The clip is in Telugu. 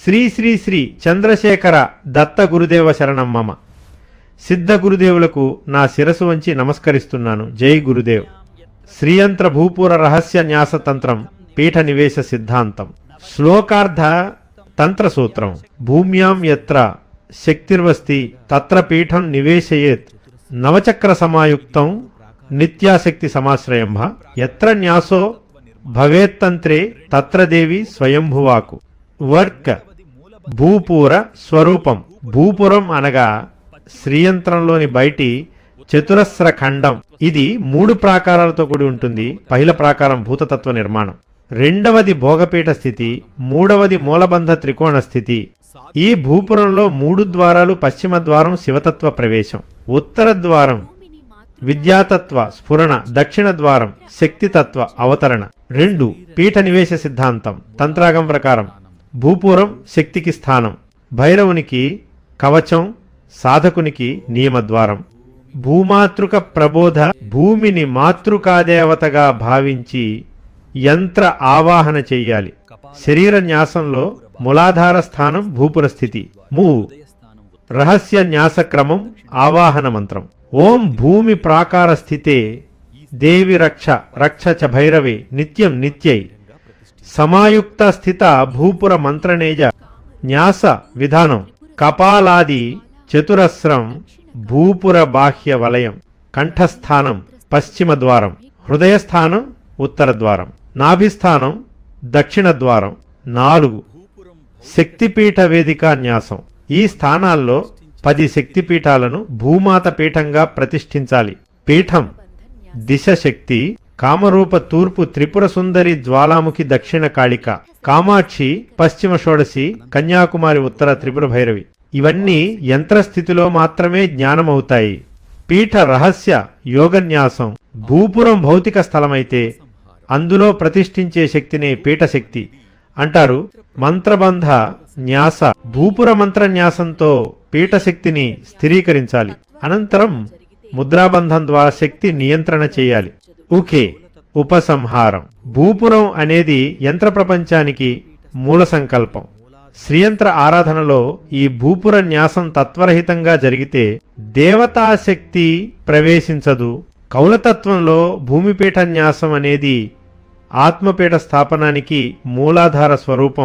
శ్రీ శ్రీ శ్రీ చంద్రశేఖర దత్త గురుదేవ శరణం మమ. సిద్ధ గురుదేవులకు నా శిరసు వంచి నమస్కరిస్తున్నాను. జై గురుదేవ్. శ్రీయంత్ర భూపూర రహస్య న్యాసతంత్రం పీఠ నివేశ సిద్ధాంతం. శ్లోకార్థ తంత్ర సూత్రం. భూమ్యాం యత్ర శక్తిర్వస్తి తత్ర పీఠం నివేశయేత్ నవచక్ర సమాయుక్తం నిత్యాశక్తి సమాశ్రయం ఎత్ర న్యాసో భవేత్తంత్రే తత్ర దేవి స్వయంభువాకు. వర్క్ భూపూర స్వరూపం. భూపురం అనగా శ్రీయంత్రంలోని బయటి చతురస్ర ఖండం. ఇది మూడు ప్రాకారాలతో కూడి ఉంటుంది. పహిల ప్రాకారం భూతతత్వ నిర్మాణం. రెండవది భోగపీఠ స్థితి. మూడవది మూలబంధ త్రికోణ స్థితి. ఈ భూపురంలో మూడు ద్వారాలు పశ్చిమ ద్వారం శివతత్వ ప్రవేశం. ఉత్తర ద్వారం విద్యాతత్వ స్ఫురణ దక్షిణ ద్వారం శక్తితత్వ అవతరణ. రెండు పీఠ నివేశ సిద్ధాంతం. తంత్రాగం ప్రకారం. భూపురం శక్తికి స్థానం. భైరవునికి కవచం సాధకునికి నియమద్వారం. భూమాతృక ప్రబోధ భూమిని మాతృకాదేవతగా భావించి యంత్ర ఆవాహన చెయ్యాలి. శరీర న్యాసంలో మూలాధార స్థానం భూపుర స్థితి. మూ. రహస్య న్యాస క్రమం ఆవాహన మంత్రం. ఓం భూమి ప్రాకార స్థితే దేవి రక్ష రక్ష చ భైరవే నిత్యం నిత్యై. సమాయుక్త స్థిత భూపుర మంత్రనేజ న్యాస విధానం కపాలాది చతురస్రం భూపుర బాహ్య వలయం కంఠస్థానం పశ్చిమ ద్వారం హృదయస్థానం ఉత్తర ద్వారం నాభిస్థానం దక్షిణ ద్వారం నాలుగు శక్తిపీఠ వేదిక న్యాసం ఈ స్థానాల్లో పది శక్తిపీఠాలను భూమాత పీఠంగా ప్రతిష్ఠించాలి పీఠం దిశ శక్తి కామరూప తూర్పు త్రిపుర సుందరి జ్వాలాముఖి దక్షిణ కాళిక. కామాక్షి పశ్చిమ షోడశి కన్యాకుమారి ఉత్తర త్రిపుర భైరవి. ఇవన్నీ యంత్రస్థితిలో మాత్రమే జ్ఞానమవుతాయి. పీఠ రహస్య యోగన్యాసం భూపురం భౌతిక స్థలమైతే అందులో ప్రతిష్ఠించే శక్తినే పీఠశక్తి అంటారు. మంత్రబంధ న్యాస భూపుర మంత్ర న్యాసంతో పీఠశక్తిని స్థిరీకరించాలి. అనంతరం ముద్రాబంధం ద్వారా శక్తి నియంత్రణ చేయాలి. ఉకే ఉపసంహారం. భూపురం అనేది యంత్ర ప్రపంచానికి మూల సంకల్పం. శ్రీయంత్ర ఆరాధనలో ఈ భూపుర న్యాసం తత్వరహితంగా జరిగితే దేవతాశక్తి ప్రవేశించదు. కౌలతత్వంలో భూమిపీఠ న్యాసం అనేది ఆత్మపీఠ స్థాపనానికి మూలాధార స్వరూపం.